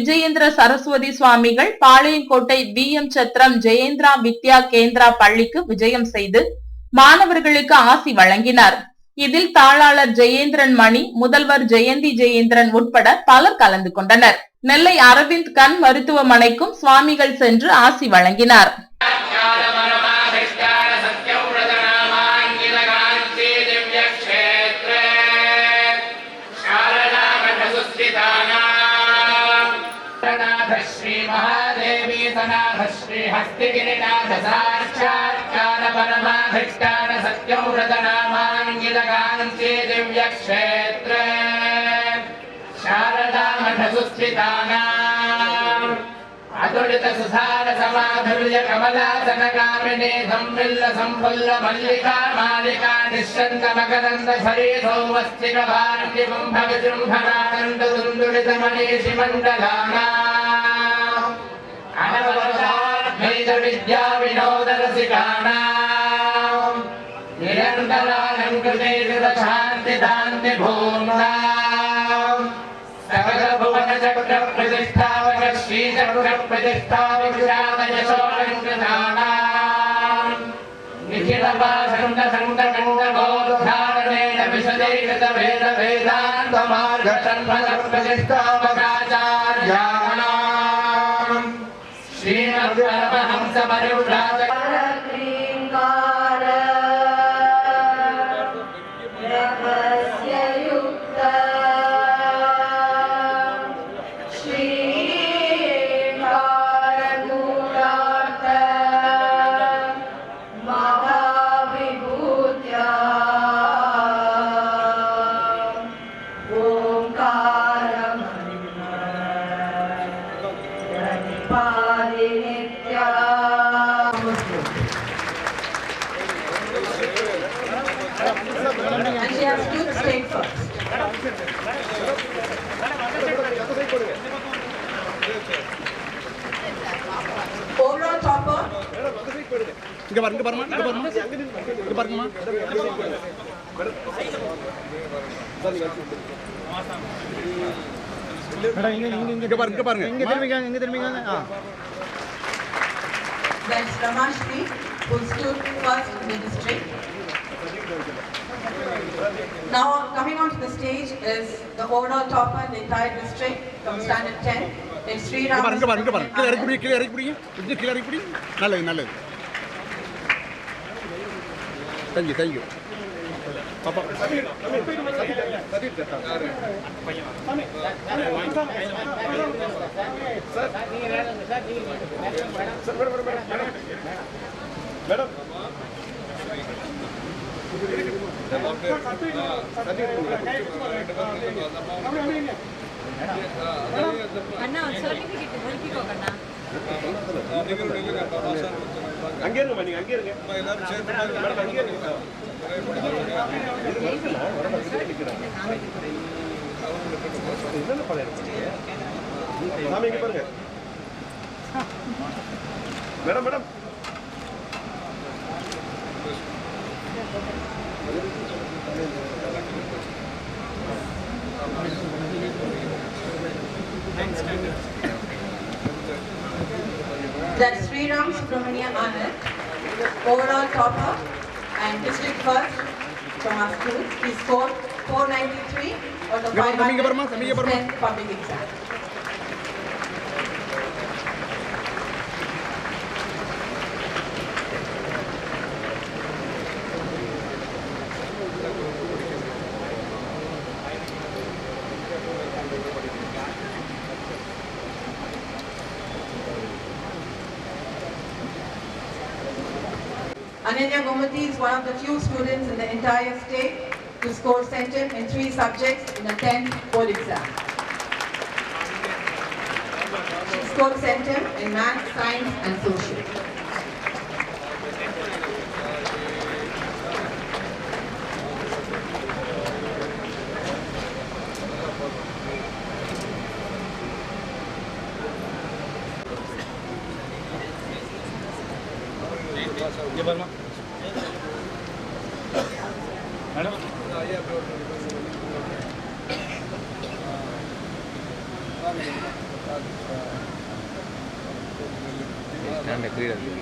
விஜயேந்திர சரஸ்வதி சுவாமிகள் Palayamkottai V. M. சத்திரம் ஜெயேந்திரா வித்யா கேந்திரா பள்ளிக்கு விஜயம் செய்து மாணவர்களுக்கு ஆசி வழங்கினார். இதில் தாளாளர் ஜெயேந்திரன் மணி முதல்வர் ஜெயந்தி ஜெயேந்திரன் உட்பட பலர் கலந்து கொண்டனர். நெல்லை அரவிந்த் கண் மருத்துவமனைக்கும் சுவாமிகள் சென்று ஆசி வழங்கினார். साक्षात्कारपरमाधिष्ठान सत्यम् दिव्यक्षेत्रे शारदामठसुस्थितानाम्। समाधुर्य कमलासनकामिने सम्मिल्ल सम्पल्ल मल्लिका मालिका निशन्तमकदन्त शरेधौ निदान्ति भूम्ना सकलभुवनचक्रप्रतिष्ठापक श्रीचक्रप्रतिष्ठापकशामयशोरङ्कृतानाम् निखिलवासङ्गसङ्गकण्डबोधारणेन विशदीकृतवेदवेदान्तमार्गसन्फलप्रतिष्ठापकाचार्याणाम् श्रीमद्वरमहंसपरिव्राजक And she has stood straight first. Overall topper, இங்க பாருங்க பாருமா இங்க பாருமா இங்க பாருங்கம்மா இங்க பாருங்க இங்க பாருங்க இங்க திரும்பிங்க இங்க திரும்பிங்க ஆ that's Ramashri, who stood first in the district. Now, coming onto the stage is the overall topper in the entire district from standard 10. It's Sri இங்க பாருங்க இங்க பாருங்க இங்க பாருங்க கீழே இறக்கி Ramaswamy. பிடி கீழே இறக்கி பிடிங்க கொஞ்சம் கீழே இறக்கி பிடி நல்லது நல்லது தேங்க்யூ தேங்க்யூ பாப்பா அண்ணா சர்டிபிகேட் ஒதுக்கிக்கோ அண்ணா அங்கே இருங்க நீங்க அங்கே இருங்க. மேடம் அங்கே இருங்க. சாமி இங்க பாருங்க. Madam madam. That's Sri Ram Subramania Anand, overall topper and district first from our school. He scored 493 on the 500 public exam. Ananya Gomati is one of the few students in the entire state to score centum in three subjects in a 10th board exam. She scored centum in math, science and social. இங்க பாருமா madam. ஸ்டாண்டை கீழே கீழே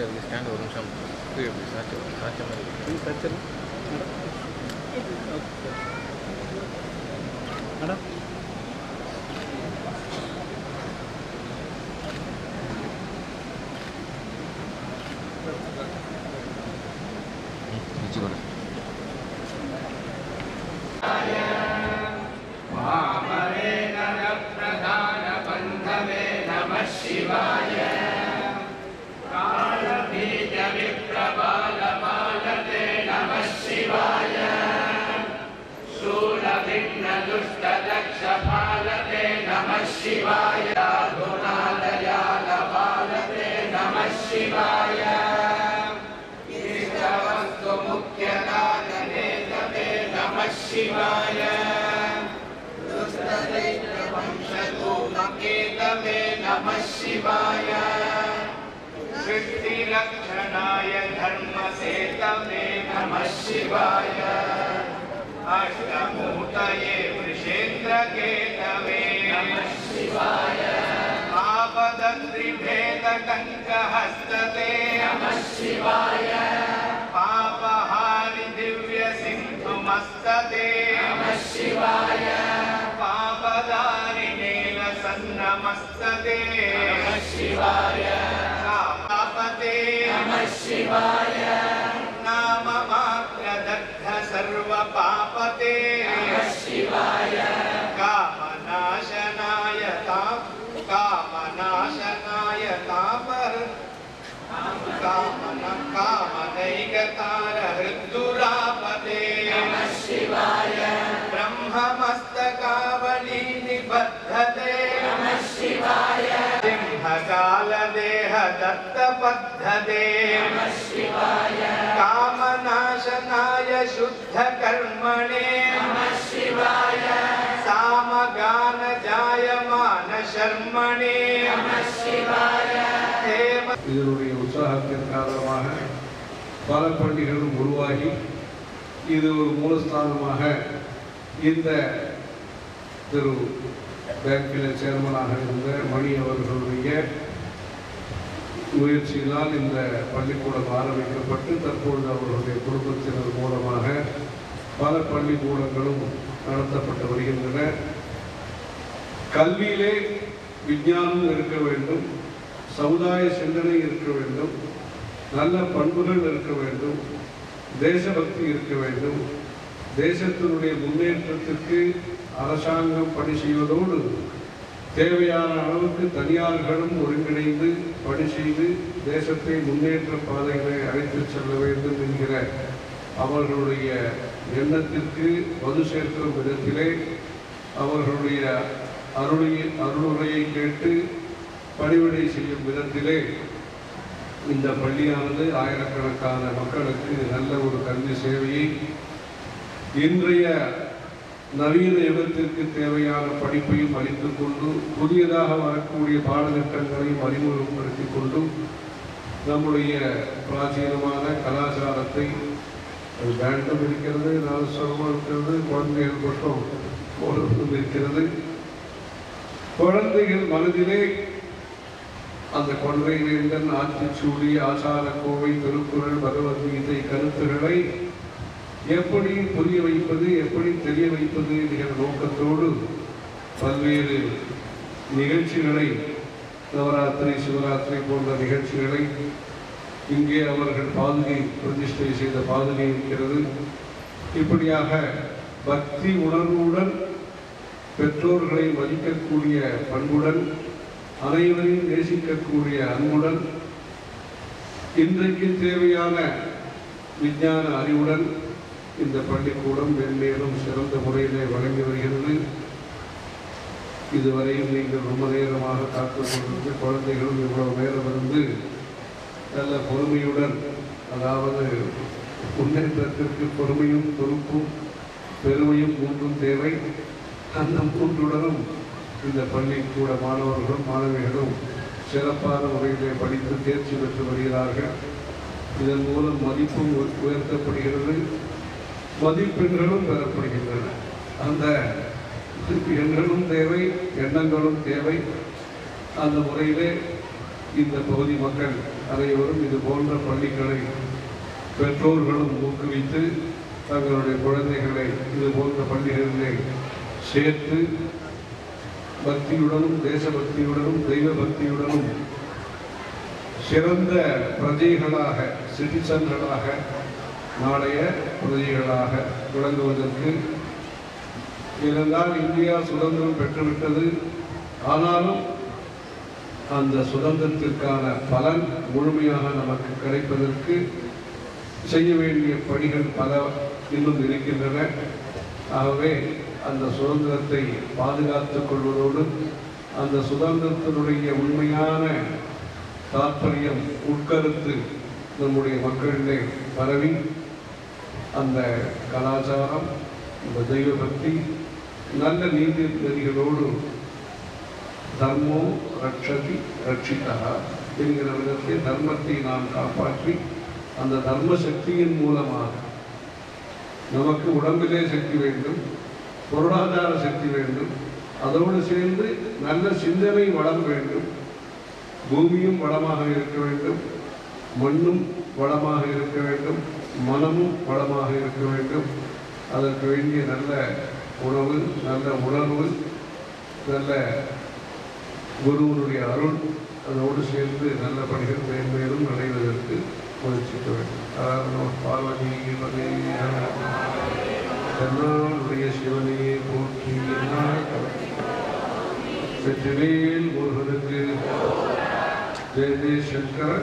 இருக்கு. Stand ஒரு நிமிஷம். கீழே சாட்சி சாட்சி மாதிரி இருக்கு. सृष्टिरक्षणाय धर्मसेतवे नमः शिवाय। अष्टमूर्तये वृषेन्द्रकेतवे नमः शिवाय। आपदत्रिभेदकङ्कहस्तते नमः शिवाय। शिवाय पापतेय नाम मात्र दग्ध सर्वपापते सिंहकालदेह दत्तपद्धते नमः शिवाय कामनाशनाय शुद्धकर्मणे नमः शिवाय सामगान जायमान शर्मणे नमः शिवाय देव இதனுடைய உற்சாகத்தின் காரணமாக பல பள்ளிகளும் உருவாகி இது ஒரு மூலஸ்தானமாக இந்த திரு பேங்கில் சேர்மனாக இருந்த மணி அவர்களுடைய முயற்சியினால் இந்த பள்ளிக்கூடம் ஆரம்பிக்கப்பட்டு தற்பொழுது அவர்களுடைய குடும்பத்தினர் மூலமாக பல பள்ளிக்கூடங்களும் நடத்தப்பட்டு வருகின்றன. கல்வியிலே விஞ்ஞானம் இருக்க வேண்டும் சமுதாய சிந்தனை இருக்க வேண்டும் நல்ல பண்புகள் இருக்க வேண்டும் தேசபக்தி இருக்க வேண்டும். தேசத்தினுடைய முன்னேற்றத்திற்கு அரசாங்கம் பணி செய்வதோடு தேவையான அளவுக்கு தனியார்களும் ஒருங்கிணைந்து பணி செய்து தேசத்தை முன்னேற்ற பாதைகளை அழைத்துச் செல்ல வேண்டும் என்கிற அவர்களுடைய எண்ணத்திற்கு வலு சேர்க்கும் விதத்திலே அவர்களுடைய அருளையை அருளுரையை கேட்டு பணிவிடை செய்யும் விதத்திலே இந்த பள்ளியானது ஆயிரக்கணக்கான மக்களுக்கு நல்ல ஒரு கல்வி சேவையை இன்றைய நவீன யுகத்திற்கு தேவையான படிப்பையும் அளித்துக் கொண்டு புதியதாக வரக்கூடிய பாடத்திட்டங்களையும் அறிமுகப்படுத்திக் கொண்டு நம்முடைய பிராச்சீனமான கலாச்சாரத்தை அது பேண்டும் இருக்கிறது நாதஸ்வரமும் இருக்கிறது குழந்தைகள் மட்டும் போடுவதும் இருக்கிறது. குழந்தைகள் மனதிலே அந்த கொன்றை வேந்தன் ஆத்திச்சூடி ஆசார கோவை திருக்குறள் பகவத்கீதை கருத்துக்களை எப்படி புரிய வைப்பது எப்படி தெரிய வைப்பது என்கிற நோக்கத்தோடு பல்வேறு நிகழ்ச்சிகளை நவராத்திரி சிவராத்திரி போன்ற நிகழ்ச்சிகளை இங்கே அவர்கள் பாதுகை பிரதிஷ்டை செய்த பாதுகை இருக்கிறது. இப்படியாக பக்தி உணர்வுடன் பெற்றோர்களை மதிக்கக்கூடிய பண்புடன் அனைவரையும் நேசிக்கக்கூடிய அன்புடன் இன்றைக்கு தேவையான விஞ்ஞான அறிவுடன் இந்த பள்ளிக்கூடம் மென்மேலும் சிறந்த முறையிலே வழங்கி வருகிறது. இதுவரையும் நீங்கள் ரொம்ப நேரமாக காத்து கொண்டிருந்து குழந்தைகளும் இவ்வளவு நேரம் இருந்து நல்ல பொறுமையுடன் அதாவது முன்னேற்றத்திற்கு பொறுமையும் பொறுப்பும் பெருமையும் மூன்றும் தேவை. அந்த மூன்றுடனும் இந்த பள்ளிக்கூட மாணவர்களும் மாணவிகளும் சிறப்பான முறையிலே படித்து தேர்ச்சி பெற்று வருகிறார்கள். இதன் மூலம் மதிப்பும் உ- உயர்த்தப்படுகிறது. மதிப்பெண்களும் பெறப்படுகின்றன. அந்த எண்களும் தேவை எண்ணங்களும் தேவை. அந்த முறையிலே இந்த பகுதி மக்கள் அனைவரும் இது போன்ற பள்ளிகளை பெற்றோர்களும் ஊக்குவித்து தங்களுடைய குழந்தைகளை இது போன்ற பள்ளிகளிலே சேர்த்து பக்தியுடனும் தேசபக்தியுடனும் தெய்வ பக்தியுடனும் சிறந்த பிரஜைகளாக சிட்டிசன்களாக நாளைய உதவிகளாக விளங்குவதற்கு இருந்தால் இந்தியா சுதந்திரம் பெற்றுவிட்டது. ஆனாலும் அந்த சுதந்திரத்திற்கான பலன் முழுமையாக நமக்கு கிடைப்பதற்கு செய்ய வேண்டிய பணிகள் பல இன்னும் இருக்கின்றன. ஆகவே அந்த சுதந்திரத்தை பாதுகாத்துக் கொள்வதோடு அந்த சுதந்திரத்தினுடைய உண்மையான தாற்பயம் உட்கருத்து நம்முடைய மக்களிடையே பரவி அந்த கலாச்சாரம் இந்த தெய்வ பக்தி நல்ல நீதி நெறிகளோடு தர்மோ ரட்சதி ரட்சிதா என்கிற விதத்தில் தர்மத்தை நாம் காப்பாற்றி அந்த தர்ம சக்தியின் மூலமாக நமக்கு உடம்பிலே சக்தி வேண்டும் பொருளாதார சக்தி வேண்டும் அதோடு சேர்ந்து நல்ல சிந்தனை வளம் வேண்டும் பூமியும் வளமாக இருக்க வேண்டும் மண்ணும் வளமாக இருக்க வேண்டும் மனமும் வளமாக இருக்க வேண்டும். அதற்கு வேண்டிய நல்ல உணவு நல்ல உணர்வு நல்ல குருவனுடைய அருள் அதோடு சேர்ந்து நல்ல பணிகள் மேன்மேலும் அடைவதற்கு முயற்சிக்க வேண்டும். அதாவது பார்வதி பதவி சிவனையே போற்றி என்னால் வெற்றிவேல் முருகனுக்கு. ஜெய சங்கர்